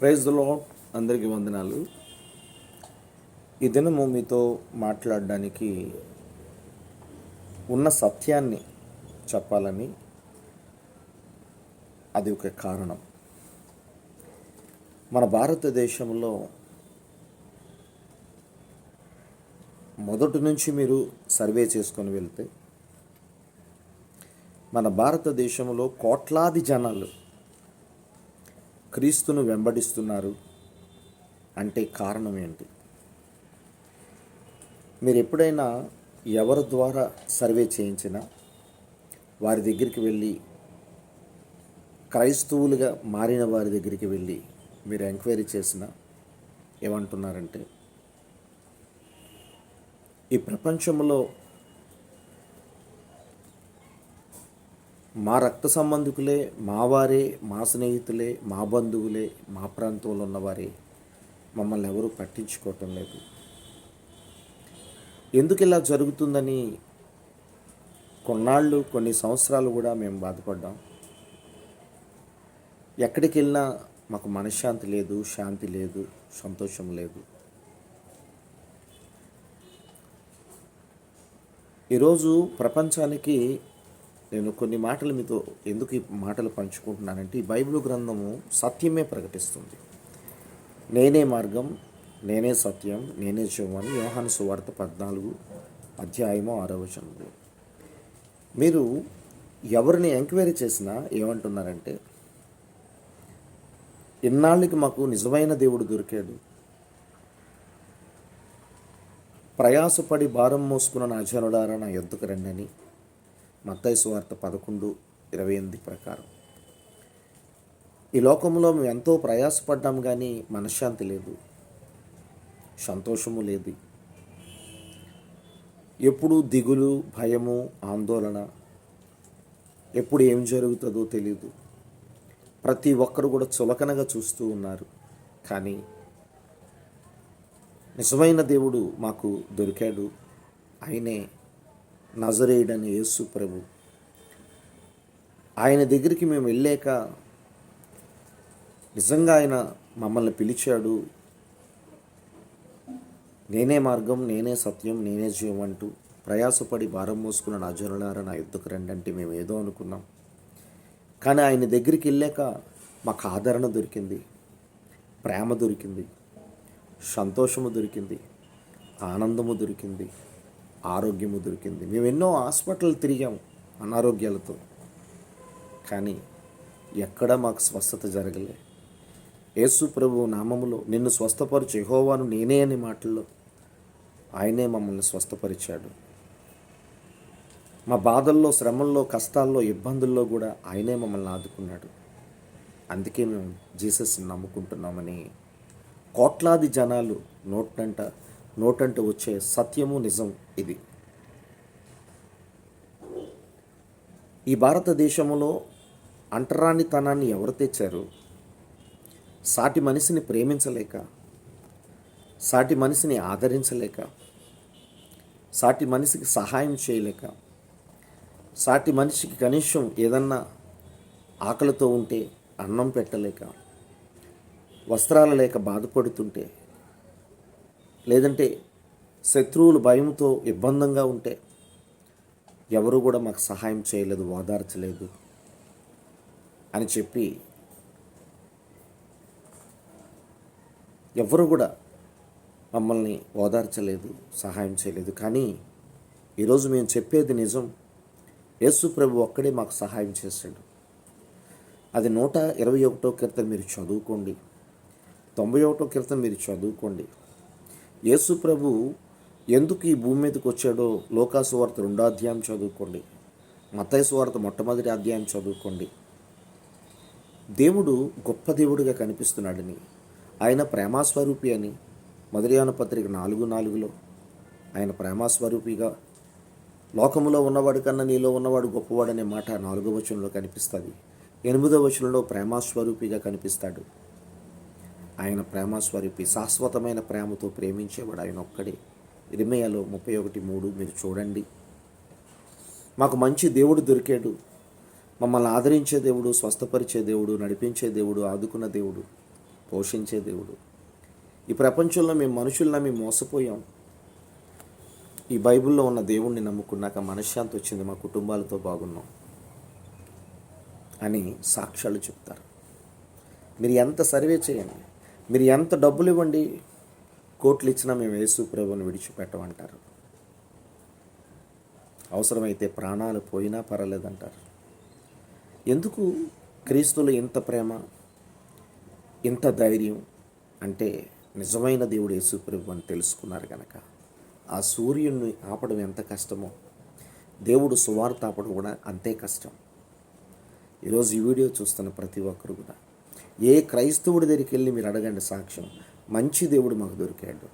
ప్రైజ్లో అందరికీ వందనాలు. ఈ దినము మీతో మాట్లాడడానికి ఉన్న సత్యాన్ని చెప్పాలని అది ఒక కారణం. మన భారతదేశంలో మొదటి నుంచి మీరు సర్వే చేసుకొని వెళ్తే మన భారతదేశంలో కోట్లాది జనాలు క్రీస్తును వెంబడిస్తున్నారు అంటే కారణం ఏంటి? మీరు ఎప్పుడైనా ఎవరి ద్వారా సర్వే చేయించినా వారి దగ్గరికి వెళ్ళి క్రైస్తవులుగా మారిన వారి దగ్గరికి వెళ్ళి మీరు ఎంక్వైరీ చేసిన ఏమంటున్నారంటే ఈ ప్రపంచంలో మా రక్త సంబంధికులే మా వారే మా స్నేహితులే మా బంధువులే మా ప్రాంతంలో ఉన్నవారే మమ్మల్ని ఎవరూ పట్టించుకోవటం లేదు. ఎందుకు ఇలా జరుగుతుందని కొన్నాళ్ళు కొన్ని సంవత్సరాలు కూడా మేము బాధపడ్డాం. ఎక్కడికి వెళ్ళినా మాకు మనశ్శాంతి లేదు శాంతి లేదు సంతోషం లేదు. ఈరోజు ప్రపంచానికి నేను కొన్ని మాటలు మీతో ఎందుకు ఈ మాటలు పంచుకుంటున్నానంటే ఈ బైబిల్ గ్రంథము సత్యమే ప్రకటిస్తుంది. నేనే మార్గం నేనే సత్యం నేనే జీవని యోహాను సువార్త పద్నాలుగు అధ్యాయము ఆరవ వచనంలో. మీరు ఎవరిని ఎంక్వైరీ చేసినా ఏమంటున్నారంటే ఇన్నాళ్ళకి మాకు నిజమైన దేవుడు దొరికాడు. ప్రయాసపడి భారం మోసుకున్న నా జనుడారా నా ఎద్దుకు రండి అని మత్తయి సువార్త పదకొండు ఇరవై ఎనిమిది ప్రకారం. ఈ లోకంలో మేము ఎంతో ప్రయాసపడ్డాం కానీ మనశ్శాంతి లేదు సంతోషము లేదు. ఎప్పుడు దిగులు భయము ఆందోళన ఎప్పుడు ఏం జరుగుతుందో తెలియదు ప్రతి ఒక్కరు కూడా చులకనగా చూస్తూ ఉన్నారు. కానీ నిజమైన దేవుడు మాకు దొరికాడు. ఆయనే నజరేయుడని యేసు ప్రభు. ఆయన దగ్గరికి మేము వెళ్ళాక నిజంగా ఆయన మమ్మల్ని పిలిచాడు. నేనే మార్గం నేనే సత్యం నేనే జీవం అంటూ ప్రయాసపడి భారం మోసుకున్న నా జనులారా నా ఎద్దుకు రండి అంటే మేము ఏదో అనుకున్నాం. కానీ ఆయన దగ్గరికి వెళ్ళాక మాకు ఆదరణ దొరికింది ప్రేమ దొరికింది సంతోషము దొరికింది ఆనందము దొరికింది. ఆరోగ్యము దొరికింది. మేము ఎన్నో హాస్పిటల్ తిరిగాము అనారోగ్యాలతో. కానీ ఎక్కడా మాకు స్వస్థత జరగలే. యేసు ప్రభు నామములో నిన్ను స్వస్థపరిచే యెహోవాను నేనే అనే మాటల్లో ఆయనే మమ్మల్ని స్వస్థపరిచాడు. మా బాధల్లో శ్రమల్లో కష్టాల్లో ఇబ్బందుల్లో కూడా ఆయనే మమ్మల్ని ఆదుకున్నాడు. అందుకే మేము జీసస్ని నమ్ముకుంటున్నామని కోట్లాది జనాలు నోటంట నోటంటూ వచ్చే సత్యము నిజం ఇది. ఈ భారతదేశంలో అంటరానితనాన్ని ఎవరు తెచ్చారు? సాటి మనిషిని ప్రేమించలేక సాటి మనిషిని ఆదరించలేక సాటి మనిషికి సహాయం చేయలేక సాటి మనిషికి కనీసం ఏదన్నా ఆకలితో ఉంటే అన్నం పెట్టలేక వస్త్రాలు లేక బాధపడుతుంటే లేదంటే శత్రువులు భయంతో ఇబ్బందంగా ఉంటే ఎవరు కూడా మాకు సహాయం చేయలేదు ఓదార్చలేదు అని చెప్పి ఎవరు కూడా మమ్మల్ని ఓదార్చలేదు సహాయం చేయలేదు. కానీ ఈరోజు మేము చెప్పేది నిజం. యేసు ప్రభు ఒక్కడే మాకు సహాయం చేశాడు. అది నూట ఇరవై ఒకటో కీర్తన మీరు చదువుకోండి. తొంభై ఒకటో కీర్తన మీరు చదువుకోండి. యేసు ప్రభు ఎందుకు ఈ భూమి మీదకి వచ్చాడో లోకాసు వార్త రెండో అధ్యాయం చదువుకోండి. మతైసు వార్త మొట్టమొదటి అధ్యాయం చదువుకోండి. దేవుడు గొప్ప దేవుడిగా కనిపిస్తున్నాడని ఆయన ప్రేమాస్వరూపి అని మధురయాన పత్రిక నాలుగు నాలుగులో ఆయన ప్రేమాస్వరూపిగా లోకములో ఉన్నవాడు కన్నా నీలో ఉన్నవాడు గొప్పవాడనే మాట నాలుగో వచనంలో కనిపిస్తుంది. ఎనిమిదో వచనంలో ప్రేమాస్వరూపిగా కనిపిస్తాడు. ఆయన ప్రేమాస్వరూపి శాశ్వతమైన ప్రేమతో ప్రేమించేవాడు ఆయన ఒక్కడే. ఇరిమేయలో ముప్పై ఒకటి మూడు మీరు చూడండి. మాకు మంచి దేవుడు దొరికాడు. మమ్మల్ని ఆదరించే దేవుడు స్వస్థపరిచే దేవుడు నడిపించే దేవుడు ఆదుకున్న దేవుడు పోషించే దేవుడు. ఈ ప్రపంచంలో మేము మనుషుల్లో మేము మోసపోయాం. ఈ బైబిల్లో ఉన్న దేవుణ్ణి నమ్ముకున్నాక మనశ్శాంతి వచ్చింది మా కుటుంబాలతో బాగున్నాం అని సాక్ష్యాలు చెప్తారు. మీరు ఎంత సర్వే చేయండి. మీరు ఎంత డబ్బులు ఇవ్వండి కోట్లు ఇచ్చినా మేము యేసు ప్రభుని విడిచిపెట్టమంటారు. అవసరమైతే ప్రాణాలు పోయినా పర్వాలేదంటారు. ఎందుకు క్రీస్తులు ఇంత ప్రేమ ఇంత ధైర్యం అంటే నిజమైన దేవుడు యేసు ప్రభు అని తెలుసుకున్నారు కనుక ఆ సూర్యుడిని ఆపడం ఎంత కష్టమో దేవుడు సువార్త ఆపడం కూడా అంతే కష్టం. ఈరోజు ఈ వీడియో చూస్తున్న ప్రతి ఒక్కరు కూడా ఏ క్రైస్తవుడి దగ్గరికి వెళ్ళి మీరు అడగండి సాక్ష్యం? మంచి దేవుడు మాకు దొరికాడు.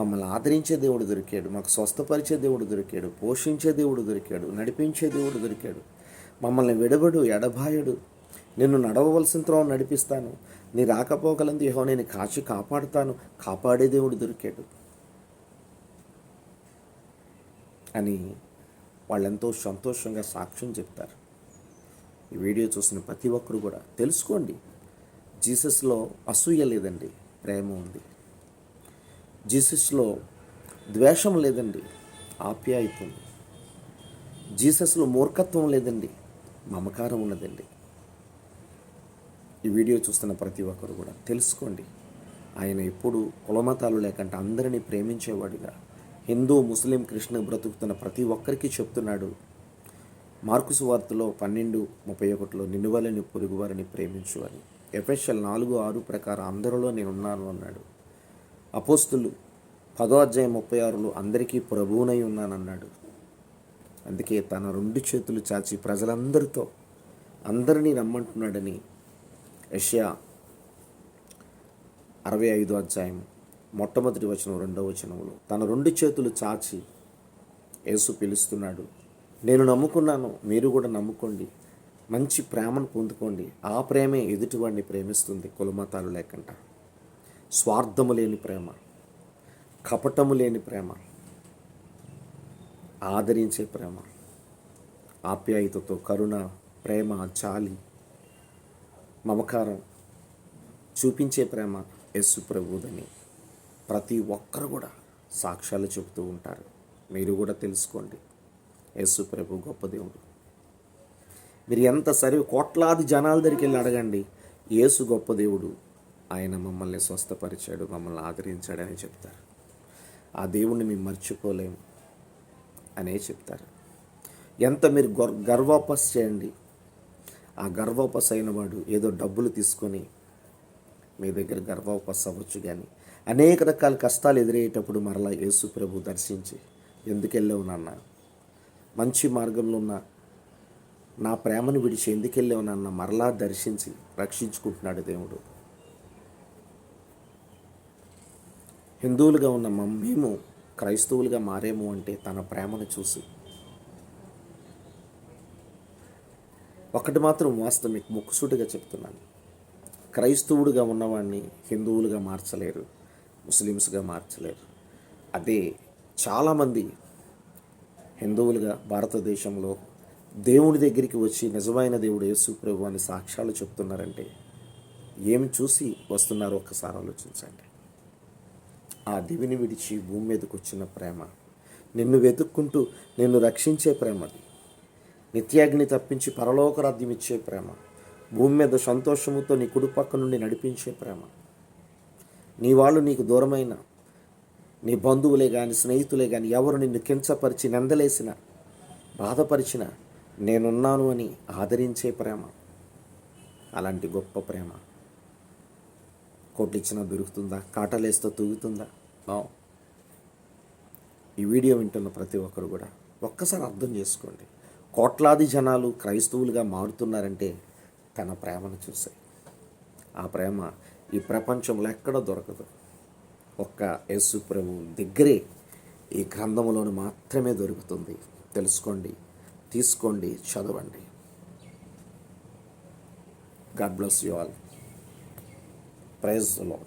మమ్మల్ని ఆదరించే దేవుడు దొరికాడు. మాకు స్వస్థపరిచే దేవుడు దొరికాడు. పోషించే దేవుడు దొరికాడు. నడిపించే దేవుడు దొరికాడు. మమ్మల్ని విడబడు ఎడబాయడు. నిన్ను నడవవలసిన త్రోవ నడిపిస్తాను. నీ రాకపోకలందు యహో నేను కాచి కాపాడుతాను. కాపాడే దేవుడు దొరికాడు. అని వాళ్ళెంతో సంతోషంగా సాక్ష్యం చెప్తారు. ఈ వీడియో చూసిన ప్రతి ఒక్కరు కూడా తెలుసుకోండి. జీసస్లో అసూయ లేదండి ప్రేమ ఉంది. జీసస్లో ద్వేషం లేదండి ఆప్యాయత ఉంది జీసస్లో మూర్ఖత్వం లేదండి మమకారం ఉన్నదండి. ఈ వీడియో చూస్తున్న ప్రతి ఒక్కరు కూడా తెలుసుకోండి. ఆయన ఎప్పుడు కులమతాలు లేకుండా అందరినీ ప్రేమించేవాడిగా హిందూ ముస్లిం కృష్ణ బ్రతుకుతున్న ప్రతి ఒక్కరికి చెప్తున్నాడు. మార్కుసు వార్తలో పన్నెండు ముప్పై ఒకటిలో నిన్నువలని పొరుగువారిని ప్రేమించు అని. ఎఫెషల్ నాలుగు ఆరు ప్రకారం అందరిలో నేను ఉన్నాను అన్నాడు. అపోస్తులు పదో అధ్యాయం ముప్పై ఆరులో అందరికీ ప్రభువునై ఉన్నానన్నాడు. అందుకే తన రెండు చేతులు చాచి ప్రజలందరితో అందరినీ రమ్మంటున్నాడని యష్యా అరవై ఐదో అధ్యాయం మొట్టమొదటి వచనం రెండవ వచనంలో తన రెండు చేతులు చాచి యేసు పిలుస్తున్నాడు. నేను నమ్ముకున్నాను మీరు కూడా నమ్ముకోండి. మంచి ప్రేమను పొందుకోండి. ఆ ప్రేమే ఎదుటివాడిని ప్రేమిస్తుంది. కులమతాలు లేకుండా. స్వార్థము లేని ప్రేమ. కపటము లేని ప్రేమ. ఆదరించే ప్రేమ. ఆప్యాయతతో కరుణ ప్రేమ చాలి మమకారం చూపించే ప్రేమ యస్సు ప్రభుదని ప్రతి ఒక్కరు కూడా సాక్ష్యాలు చెబుతూ ఉంటారు. మీరు కూడా తెలుసుకోండి. యేసు ప్రభు గొప్ప దేవుడు. మీరు ఎంత సరి కోట్లాది జనాల దగ్గరికి వెళ్ళి అడగండి. యేసు గొప్ప దేవుడు. ఆయన మమ్మల్ని స్వస్థపరిచాడు మమ్మల్ని ఆదరించాడని చెప్తారు. ఆ దేవుణ్ణి మేము మర్చిపోలేము అనే చెప్తారు. ఎంత మీరు గర్ గర్వపస్ చేయండి. ఆ గర్వపస్ అయినవాడు ఏదో డబ్బులు తీసుకొని మీ దగ్గర గర్వపస్ అవ్వచ్చు కానీ అనేక రకాల కష్టాలు ఎదురయ్యేటప్పుడు మరలా యేసు ప్రభు దర్శించి ఎందుకెళ్ళావు నాన్న? మంచి మార్గంలో ఉన్న నా ప్రేమను విడిచి ఎందుకెళ్ళావు నన్న మరలా దర్శించి రక్షించుకుంటున్నాడు దేవుడు. హిందువులుగా ఉన్న మేము క్రైస్తవులుగా మారేము అంటే తన ప్రేమను చూసి. ఒకటి మాత్రం వాస్తవం మీకు ముక్కుసూటిగా చెప్తున్నాను. క్రైస్తవుడిగా ఉన్నవాడిని హిందువులుగా మార్చలేరు ముస్లిమ్స్గా మార్చలేరు. అదే చాలామంది హిందువులుగా భారతదేశంలో దేవుడి దగ్గరికి వచ్చి నిజమైన దేవుడు యేసు ప్రభు అని సాక్ష్యాలు చెప్తున్నారంటే ఏమి చూసి వస్తున్నారో ఒక్కసారి ఆలోచించండి. ఆ దివిని విడిచి భూమి మీదకి వచ్చిన ప్రేమ నిన్ను వెతుక్కుంటూ నిన్ను రక్షించే ప్రేమది నిత్యాగ్ని తప్పించి పరలోక రాజ్యం ఇచ్చే ప్రేమ భూమి మీద సంతోషముతో నీ కుడిపక్క నుండి నడిపించే ప్రేమ. నీ వాళ్ళు నీకు దూరమైన నీ బంధువులే కానీ స్నేహితులే కానీ ఎవరు నిన్ను కించపరిచి నిందలేసిన బాధపరిచిన నేనున్నాను అని ఆదరించే ప్రేమ అలాంటి గొప్ప ప్రేమ. కోట్లిచ్చినా దొరుకుతుందా కాటలేస్తో తూగుతుందా? ఈ వీడియో వింటున్న ప్రతి ఒక్కరు కూడా ఒక్కసారి అర్థం చేసుకోండి. కోట్లాది జనాలు క్రైస్తవులుగా మారుతున్నారంటే తన ప్రేమను చూసాయి. ఆ ప్రేమ ఈ ప్రపంచంలో ఎక్కడ దొరకదు. ఒక్క యేసు ప్రభు దగ్గరే ఈ గ్రంథంలోని మాత్రమే దొరుకుతుంది. తెలుసుకోండి. తీసుకోండి చదవండి. గాడ్ బ్లెస్ యు ఆల్ ప్రైజ్లో